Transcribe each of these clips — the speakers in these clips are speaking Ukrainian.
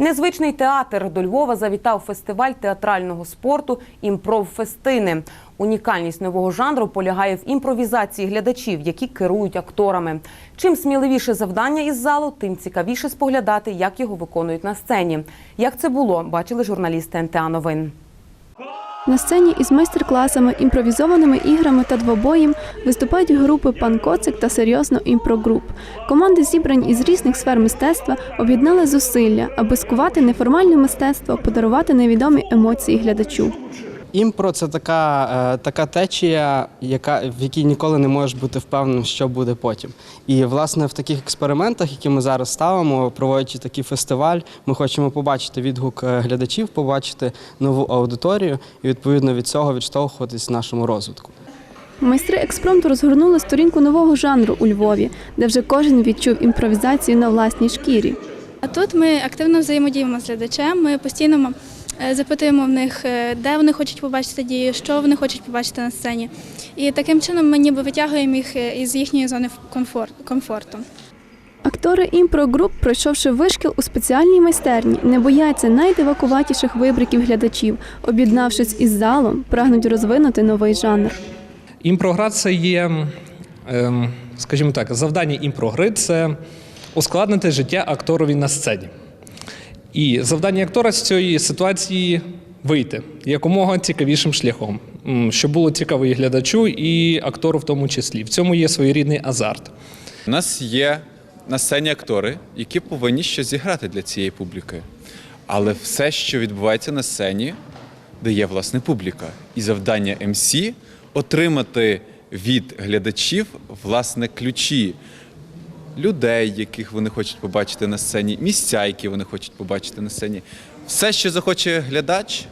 Незвичний театр до Львова завітав фестиваль театрального спорту «Імпровфестини». Унікальність нового жанру полягає в імпровізації глядачів, які керують акторами. Чим сміливіше завдання із залу, тим цікавіше споглядати, як його виконують на сцені. Як це було, бачили журналісти НТА Новин. На сцені із майстер-класами, імпровізованими іграми та двобоєм виступають групи Пан Коцик та серйозно імпрогруп. Команди, зібрані із різних сфер мистецтва, об'єднали зусилля, аби скувати неформальне мистецтво, подарувати невідомі емоції глядачу. Імпро це така, е, така течія, яка, в якій ніколи не можеш бути впевненим, що буде потім. І власне в таких експериментах, які ми зараз ставимо, проводячи такий фестиваль, ми хочемо побачити відгук е, глядачів, побачити нову аудиторію і відповідно від цього відштовхуватись в нашому розвитку. Майстри експромту розгорнули сторінку нового жанру у Львові, де вже кожен відчув імпровізацію на власній шкірі. А тут ми активно взаємодіємо з глядачем. Ми постійно запитуємо в них, е, де вони хочуть побачити дію, що вони хочуть побачити на сцені. І таким чином ми ніби витягуємо їх е, із їхньої зони комфорту. Актори імпрогруп, пройшовши вишкіл у спеціальній майстерні, не бояться найдивакуватіших вибриків глядачів, об'єднавшись із залом, прагнуть розвинути новий жанр. Імпрогра це є, ем, скажімо так, завдання імпрогри це ускладнити життя акторові на сцені. І завдання актора з цієї ситуації вийти якомога цікавішим шляхом, щоб було цікаво і глядачу, і актору в тому числі. В цьому є своєрідний азарт. У нас є на сцені актори, які повинні щось зіграти для цієї публіки. Але все, що відбувається на сцені, дає власне публіка. І завдання МС отримати від глядачів власне ключі людей, яких вони хочуть побачити на сцені, місця, які вони хочуть побачити на сцені. Все, що захоче глядач,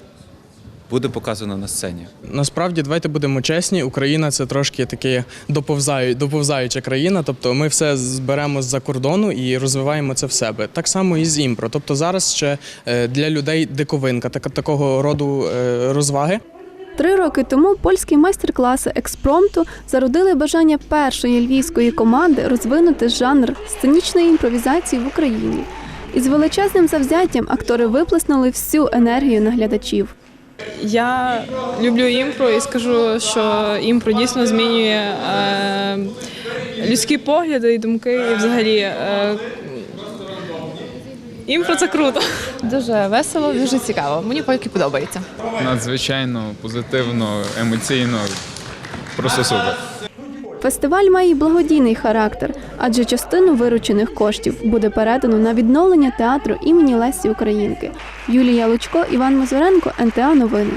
буде показано на сцені. Насправді, давайте будемо чесні. Україна це трошки таке доповзаю, доповзаюча країна. Тобто ми все зберемо з-за кордону і розвиваємо це в себе. Так само і з імпро. Тобто зараз ще е, для людей диковинка, така такого роду е, розваги. Три роки тому польські майстер-класи експромту зародили бажання першої львівської команди розвинути жанр сценічної імпровізації в Україні. Із величезним завзяттям актори виплеснули всю енергію на глядачів. Я люблю імпро і скажу, що імпро дійсно змінює е, людські погляди і думки. І взагалі е, імпро це круто. Дуже весело, дуже цікаво. Мені поки подобається. надзвичайно позитивно, емоційно. Просто супер. Фестиваль має благодійний характер, адже частину виручених коштів буде передано на відновлення театру імені Лесі Українки. Юлія Лучко, Іван Мазуренко, НТА Новини.